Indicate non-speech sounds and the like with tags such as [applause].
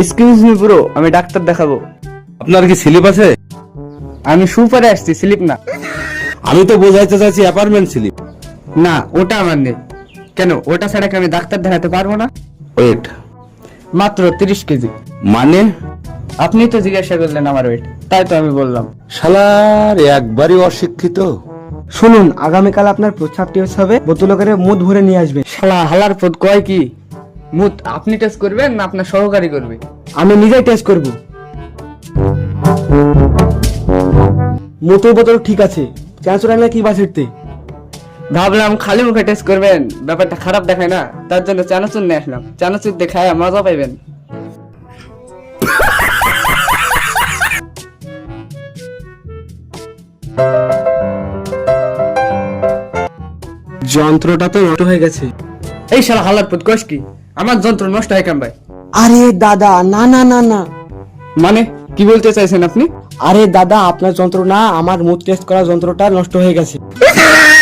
Excuse me bro আমি doctor দেখাবো। আপনার কি স্লিপ আছে? আমি সুপারে আসছি স্লিপ না। আমি তো বোঝাইতে চাইছি অ্যাপার্টমেন্ট স্লিপ। না ওটা আমার নেই। কেন ওটা ছাড়া কি আমি ডাক্তার দেখাতে পারব না? ওয়েট মাত্র তিরিশ কেজি। মানে? আপনি তো জিজ্ঞাসা করলেন আমার ওয়েট তাই তো আমি বললাম। শালার একবারই অশিক্ষিত। শুনুন আগামীকাল আপনার প্রস্রাব টেস্ট হবে বোতল করে মুদ ভরে নিয়ে আসবে শালা হালার পদ কয় কি? মুত আপনি টেস্ট করবেন না আপনার সহকারী করবে। আমি নিজেই টেস্ট করব। মুতের বোতল ঠিক আছে ক্যান্সার আনলে কি বাঁচিতে ভাবলাম খালি মুখে টেস্ট করবেন ব্যাপারটা খারাপ দেখায় না তার জন্য চানাচুর নিয়ে আসলাম। চানাচুর দেখায় মজা পাইবেন। যন্ত্রটা তো নষ্ট হয়ে গেছে। এই শালা হালার কষ কি? আমার যন্ত্র নষ্ট হয় কেন ভাই? আরে দাদা না না না না। মানে কি বলতে চাইছেন আপনি? আরে দাদা আপনার যন্ত্র না আমার মুখ টেস্ট করা যন্ত্রটা নষ্ট হয়ে গেছে। [laughs]